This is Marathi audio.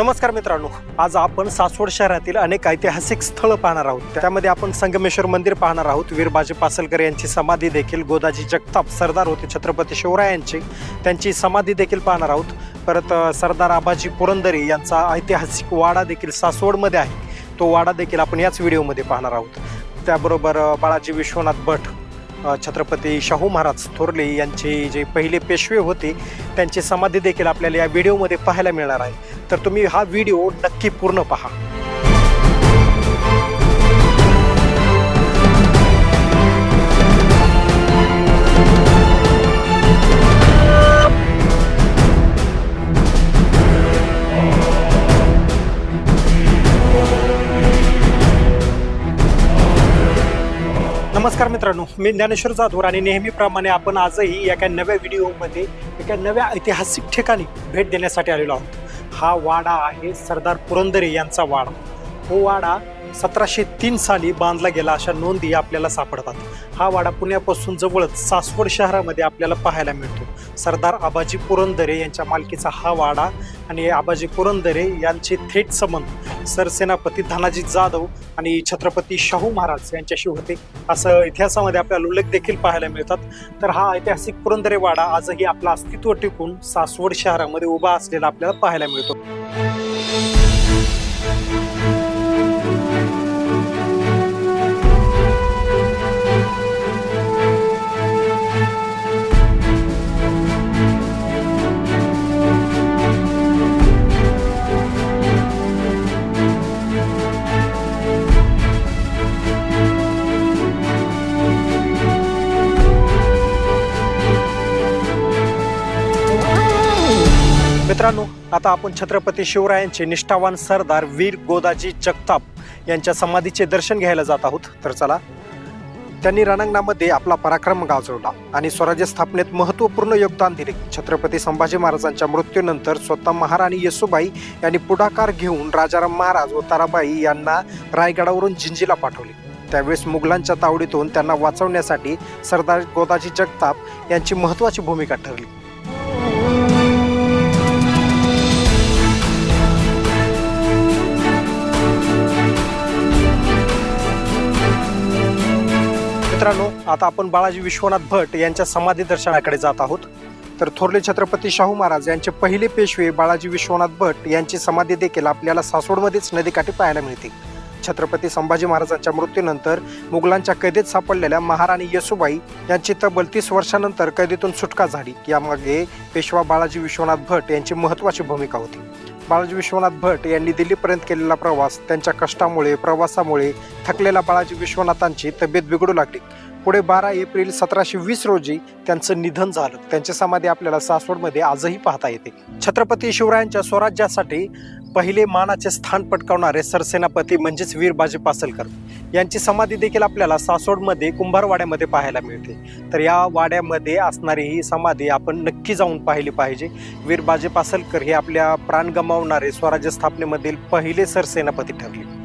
नमस्कार मित्रांनो आज आपण सासवड शहरातील अनेक ऐतिहासिक स्थळं पाहणार आहोत. त्यामध्ये आपण संगमेश्वर मंदिर पाहणार आहोत. वीरबाजी पासलकर यांची समाधी देखील गोदाजी जगताप सरदार होते छत्रपती शिवरायांची त्यांची समाधी देखील पाहणार आहोत. परत सरदार आबाजी पुरंदरे यांचा ऐतिहासिक वाडा देखील सासवडमध्ये आहे. तो वाडा देखील आपण याच व्हिडिओमध्ये पाहणार आहोत. त्याबरोबर बाळाजी विश्वनाथ भट छत्रपती शाहू महाराज थोरले यांचे जे पहिले पेशवे होते त्यांची समाधी देखील आपल्याला या व्हिडिओमध्ये पाहायला मिळणार आहे. तर तुम्ही हा व्हिडिओ नक्की पूर्ण पहा. नमस्कार मित्रांनो मी ज्ञानेश्वर जाधवर आणि नेहमीप्रमाणे आपण आजही एका नव्या व्हिडिओमध्ये एका नव्या ऐतिहासिक ठिकाणी भेट देण्यासाठी आलेलो आहोत. हा वाडा आहे सरदार पुरंदरे यांचा वाडा. हो वाडा सतराशे तीन साली बांधला गेला अशा नोंदी आपल्याला सापडतात. हा वाडा पुण्यापासून जवळच सासवड शहरामध्ये आपल्याला पाहायला मिळतो. सरदार आबाजी पुरंदरे यांच्या मालकीचा हा वाडा आणि आबाजी पुरंदरे यांचे थेट संबंध सरसेनापती धनाजी जाधव आणि छत्रपती शाहू महाराज यांच्याशी होते. असं इतिहासामध्ये आपल्याला उल्लेख देखील पाहायला मिळतात. तर हा ऐतिहासिक पुरंदरे वाडा आजही आपलं अस्तित्व टिकून सासवड शहरामध्ये उभा असलेला आपल्याला पाहायला मिळतो. मित्रांनो आता आपण छत्रपती शिवरायांचे निष्ठावान सरदार वीर गोदाजी जगताप यांच्या समाधीचे दर्शन घ्यायला जात आहोत. तर चला त्यांनी रणांगणामध्ये आपला पराक्रम गाजवला आणि स्वराज्य स्थापनेत महत्त्वपूर्ण योगदान दिले. छत्रपती संभाजी महाराजांच्या मृत्यूनंतर स्वतः महाराणी येसुबाई यांनी पुढाकार घेऊन राजाराम महाराज व ताराबाई यांना रायगडावरून जिंजीला पाठवले. त्यावेळेस मुघलांच्या तावडीतून त्यांना वाचवण्यासाठी सरदार गोदाजी जगताप यांची महत्त्वाची भूमिका ठरली. मित्रांनो आता आपण बाळाजी विश्वनाथ भट यांच्या समाधी दर्शनाकडे जात आहोत. तर थोरले छत्रपती शाहू महाराज यांचे पहिले पेशवे बाळाजी विश्वनाथ भट यांची समाधी देखील आपल्याला सासवडमध्येच नदीकाठी पाहायला मिळते. छत्रपती संभाजी महाराजांच्या मृत्यूनंतर मुघलांच्या कैदेत सापडलेल्या महाराणी येसुबाई यांची तब्बल तीस वर्षानंतर कैदेतून सुटका झाली. यामागे पेशवा बाळाजी विश्वनाथ भट यांची महत्त्वाची भूमिका होती. बाळाजी विश्वनाथ भट यांनी दिल्लीपर्यंत केलेला प्रवास त्यांच्या कष्टामुळे प्रवासामुळे थकलेल्या बाळाजी विश्वनाथांची तब्येत बिघडू लागली. पुढे बारा एप्रिल सतराशे वीस रोजी त्यांचं निधन झालं. त्यांची समाधी आपल्याला सासवडमध्ये आजही पाहता येते. छत्रपती शिवरायांच्या स्वराज्यासाठी पहिले मानाचे स्थान पटकावणारे सरसेनापती म्हणजेच वीर बाजी पासलकर. यांची समाधी देखील आपल्याला सासवडमध्ये कुंभारवाड्यामध्ये पाहायला मिळते. तर या वाड्यामध्ये असणारी ही समाधी आपण नक्की जाऊन पाहिली पाहिजे. वीरबाजी पासलकर हे आपल्या प्राण गमावणारे स्वराज्य स्थापनेमधील पहिले सरसेनापती ठरले.